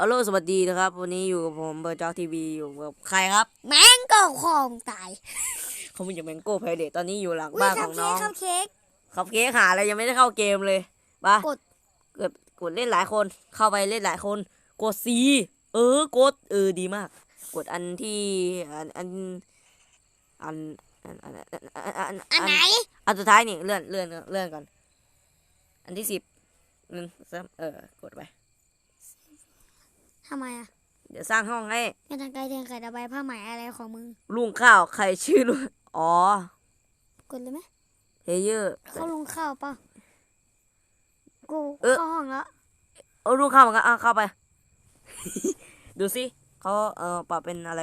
อัลโหลสวัสดีนะครับ วันนี้อยู่กับผมเบอร์จ็อกทีวีอยู่กับใครครับ แม่งก็คองตายเขาเป็นอย่างแมงโก้ไพเดตตอนนี้อยู่หลังอุ้ยบ้านคัขพองเค้น้กองคัพเค้กขับเค้กหาอะไรยังไม่ได้เข้าเกมเลยปะกดเกิดกดเล่นหลายคนเข้าไปเล่นหลายคน กดซีเออกดเออดีมาก กดอันที่อันอันอันอันอันอันอันอันไหนอันสุดท้ายนี่เลื่อนเลื่อนเลื่อนก่อนอันที่สิบหนึ่งสามเออกดไป ทำไมอะเดี๋ยวสร้างห้องให้กระทังไกลเทียงไข่ระบายผ้าไหมอะไรของมึง ลุงข้าวใครชื่อลุงอ๋อกดเลยไหมเฮเยอร์เข้าลงข้าวเปล่ะกูเออเข้าห้องแล้วเออลุงข้าวเหมือนกันอะเข้าไป ดูสิเขาเออปรับเป็นอะไร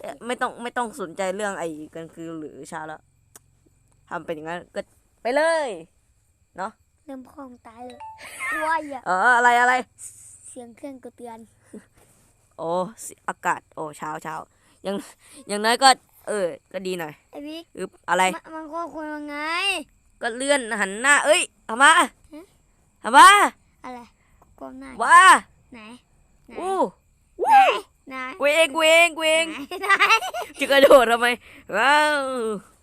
เอ่อไม่ต้องไม่ต้องสนใจเรื่องไอ้กลางคืนหรือเช้าแล้วทำเป็นอย่างนั้นก็ไปเลยเริ่มคองตายเลยกลัวอย่าเอออะไรอะไรเสียงเครื่องกูเตือน โอ้สิอากาศ โอ้เช้าเช้ายังอย่างน้อยก็ เออ ก็ดีหน่อยไอ้บิ๊กอึบอะไรมันมันก็ควรยังไง ก็เลื่อนหันหน้า เอ้ยทำมาฮะทำมาอะไรก้มหน้าว่าไหนไหนอู้ไหนไหนเวงเวงเวงไหนไหนจะกระโดดทำไมว้าว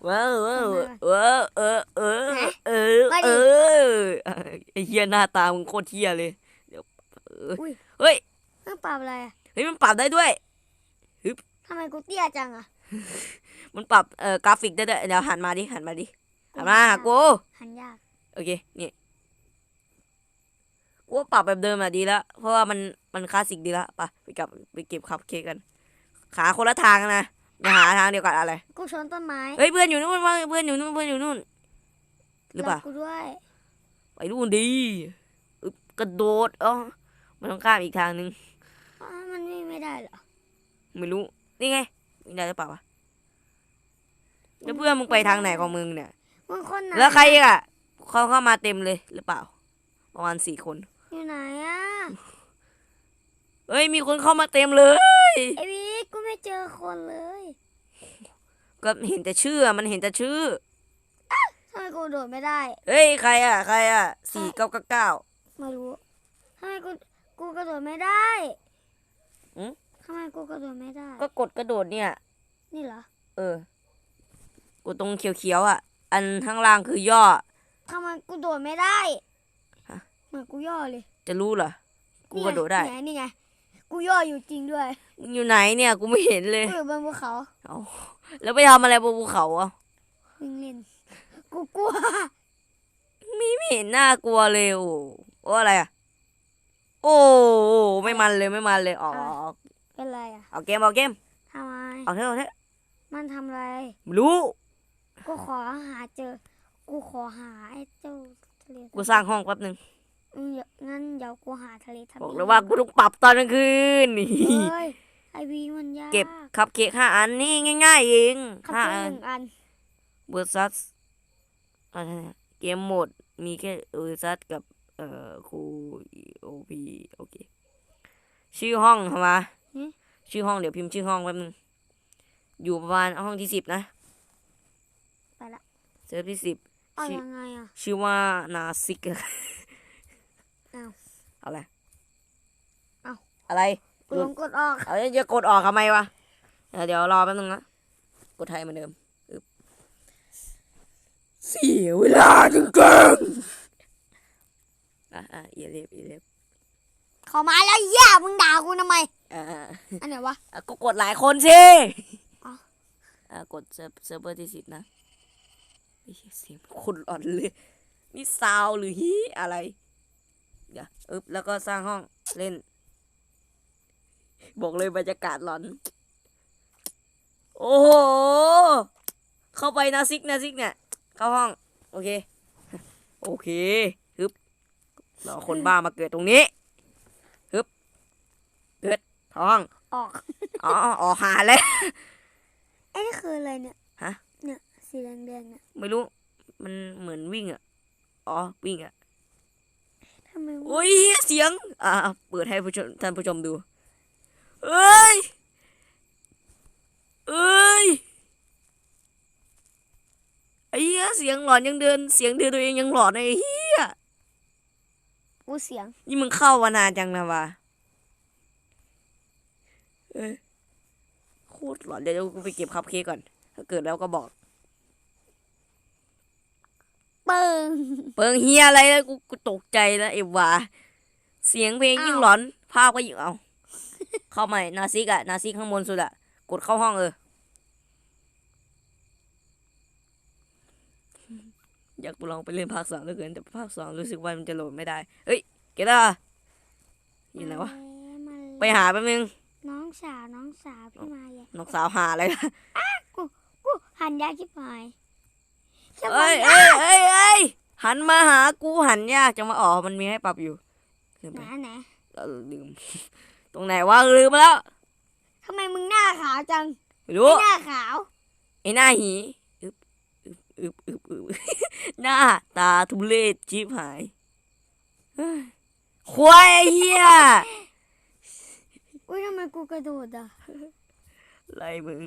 ว้าวว้าวว้าวเออเออเออเออไอ้เฮียหน้าตามึงโคตรเฮียเลยเดี๋ยวเอออุ้ย เฮ้ยมันปรับอะไรอะเฮ้ยมันปรับได้ด้วย ทำไมกูเตี้ยจังอะมันปรับเอ่อกราฟิกได้ด้วยเดี๋ยวหันมาดิหันมาดิหันมาหากูหันยากโอเคนี่กูว่าปรับแบบเดิมอะดีแล้วเพราะว่ามันมันคลาสสิกดีแล้วไปไปกลับไปเก็บคัพเค้กกัน ขาคนละทางนะอย่าหาทางเดียวกันอะไรกูชนต้นไม้เฮ้ยเพื่อนอยู่นู่นว่าเพื่อนอยู่นู่นเพื่อนอยู่นู่นหรือเปล่า บกูด้วย ไปนู่นดีอึ๊บกระโดดเอ๋อ มันต้องข้ามอีกทางนึงอ้าวมันวิ่งไม่ได้เหรอ ไม่รู้ นี่ไงวิ่งได้หรือเปล่าวะแล้วเพื่อนมึงไปทางไหนของมึงเนี่ย มึงคนไหนแล้วใครอีกอะเขาเข้ามาเต็มเลยหรือเปล่า ประมาณสี่คน อยู่ไหนอะเฮ้ยมีคนเข้ามาเต็มเลย ไอ้บิ๊กกูไม่เจอคนเลย ก็เห็นแต่ชื่ออะมันเห็นแต่ชื่อ ทำไมกูโดดไม่ได้เฮ้ยใครอะ ใครอะสี่เก้าเก้าเก้าไม่รู้ทำไมกู กูกระโดดไม่ได้อืมทำไมกูกระโดดไม่ได้ ก็กดกระโดดเนี่ย นี่เหรอ เออ กดตรงเขียวๆอะ อันข้างล่างคือย่อ ทำไมกูโดดไม่ได้ฮะ เหมือนกูย่อเลยจะรู้เหรอ กูกระโดดได้ นี่ไงนี่ไง กูย่ออยู่จริงด้วย มึงอยู่ไหนเนี่ย กูไม่เห็นเลย กูอยู่บนภูเขาเอาแล้วไปทำอะไรบนภูเขาอะวิ่งเล่น กูกลัวมีไม่เห็นน่ากลัวเลยโอ้โอ้อะไรอะ โอ้ไม่มันเลยไม่มันเลยอ๋อเป็นไรอะเอาเกมเอาเกมทำไมเอาเถอะเอาเถอะมันทำอะไรไม่รู้กูขอหาเจอ กูขอหาไอ้เจ้าทะเลกูสร้างห้องแป๊บหนึงอืมเดี๋ยวงั้นเดี๋ยวกูหาทะเลทำบอกเลยว่ากูต้องปรับตอนกลางคืนนี่เฮ้ยไอวีมันยากเก็บคัพเค้กห้าอันนี่ง่ายๆเองขับห้าเค้กอัหนนึ่งอันเวอร์ซัสอะไรเนี่ยเกมโหมดมีแค่เวอร์ซัสกับ เอ่อคูโอพีโอเค ชื่อห้องทำมาชื่อห้องเดี๋ยวพิมพ์ชื่อห้องแป๊บนึงอยู่ประมาณห้องที่สิบนะไปละเซิร์ฟที่สิบเอาชื่อยังไงอะชื่อว่านาซิกอ้าวอะไรอ้าวอะไรกูลงกดออกเอาจะกดออกทำไมวะเออเดี๋ยวรอแป๊บนึงนะกดไทยเหมือนเดิมอึ๊บเสียเวลาจริงๆ อะอะเอียเล็บเอียเล็บเขามาแล้วเหี้ย่มึงด่ากูทำไม อ่าอ่าอันไหนวะ อะก็กดหลายคนสิอ๋อ อ่ากดเซิร์ฟเซิร์ฟเวอร์ที่สิบนะไอ้เหี้ยเสียงคนอ่อนเลย นี่ซาวหรือฮีอะไรเดี๋ยวอึ๊บแล้วก็สร้างห้องเล่น บอกเลยบรรยากาศหลอน โอ้โห เข้าไปนะซิกนะซิกเนี่ย เข้าห้อง โอเค โอเค ฮึบรอคนบ้ามาเกิดตรงนี้ฮึบเกิดท้อง ออก อ๋อออกหาแล้วไอ้นี่คืออะไรเนี่ย ฮะ เนี่ย สีแดงแดงๆเนี่ยไม่รู้ มันเหมือนวิ่งอะ อ๋อ วิ่งอะทำไมวะโอ้ยเสียง อ่า เปิดให้ผู้ชมท่านผู้ชมดู เอ้ย เอ้ย ไอ้เหี้ยเสียงหลอนยังเดิน เสียงเดินตัวเองยังหลอนไอ้เหี้ย กูเสียง นี่มึงเข้าวานานจังนะวะเอ้ยโคตรหลอนเดี๋ยวกูไปเก็บคัพเค้กก่อน ถ้าเกิดแล้วก็บอก เปิงเปิงเฮียอะไรแล้วกูกูตกใจแล้วเอวาเสียงเพลงยิ่งหลอน ภาพก็ยิ่งเอา เข้าใหม่นาซิกอะนาซิกข้างบนสุดอะกดเข้าห้องเออ อยากลองไปเล่นภาคสองเหลือเกินแต่ภาคสองรู้สึกว่ามันจะโหลดไม่ได้เฮ้ยเกดาอยู่ไหนวะ มาเลยไปหาแป๊บนึง น้องสาวน้องสาวพี่มาอย่านกสาวหาอะไรล่ะกูหันยากชิบหายสเอ้ยยเอ้ยเอ้ยเอ้ยหันมาหากูหันยากจังมาอ๋อมันมีให้ปรับอยู่ลืมไหไปนไหนเออลืม ตรงไหนวะลืมไปแล้วทำไมมึงหน้าขาวจังไม่รู้ ไม่หน้าขาวไอ้หน้าหี อึบอึบอึบอึบอึบหน้า ตาทุเรศจิบหายเฮ้ยควายไอ้เหี้ยอุ้ยทำไมกูกระโดดอะอะไรมึง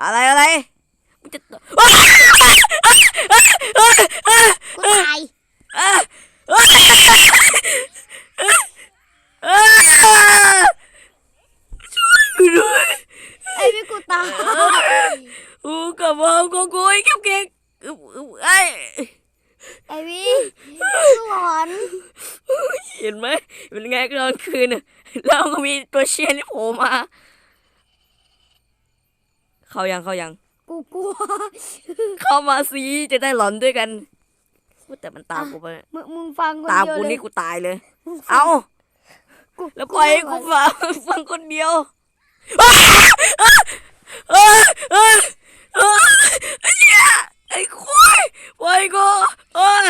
อะไรอะไรมึงจะ กูตาย กูด้วย ไอ้พี่กูตาย กูกลับมา กูกูไอ้เก็บเก่งอึบอึบไอ้ไอ้พี่สวรรค์เห็นไหมเป็นไงกลางคืนน่ะแล้วก็มีตัวเชียร์นี่โผล่มาเข้ายังเข้ายังกูกลัวเข้ามาสิจะได้หลอนด้วยกันพูดแต่มันตามกูไปมึงมึงฟังคนตามเดียวกูเลยนี่กูตายเลย เอากูแล้วปล่อยให้กูฟังฟังคนเดียวเออเออเออไอ้เหี้ยไอ้ควายปล่อยกูเออ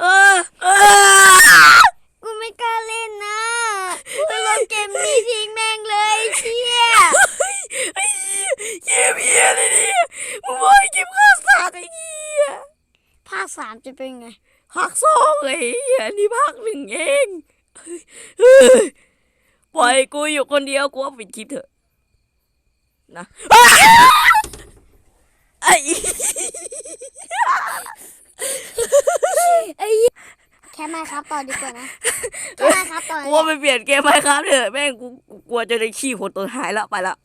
เออเออ กูไม่กล้าเล่นนะกูไปลงเกมนี้ทิ้งแม่งเลยเชี่ย ไอ้เหี้ยเกมเหี้ยอะไรเนี่ยมึงบอกให้เกมข้าวสารไอ้เหี้ย ภาคสามจะเป็นไงภาคสองไอ้เหี้ยนี่ภาคหนึ่งเองเฮ้ยปล่อยกูอยู่คนเดียวกูว่าปิดคลิปเถอะนะไอ้ไอ้เหี้ยแค่มาครับต่อดีกว่านะแค่มาครับต่อกูว่าไปเปลี่ยนเกมไหมครับเถอะแม่งกูกูกลัวจะได้ขี้คนตัวหายแล้วไปละ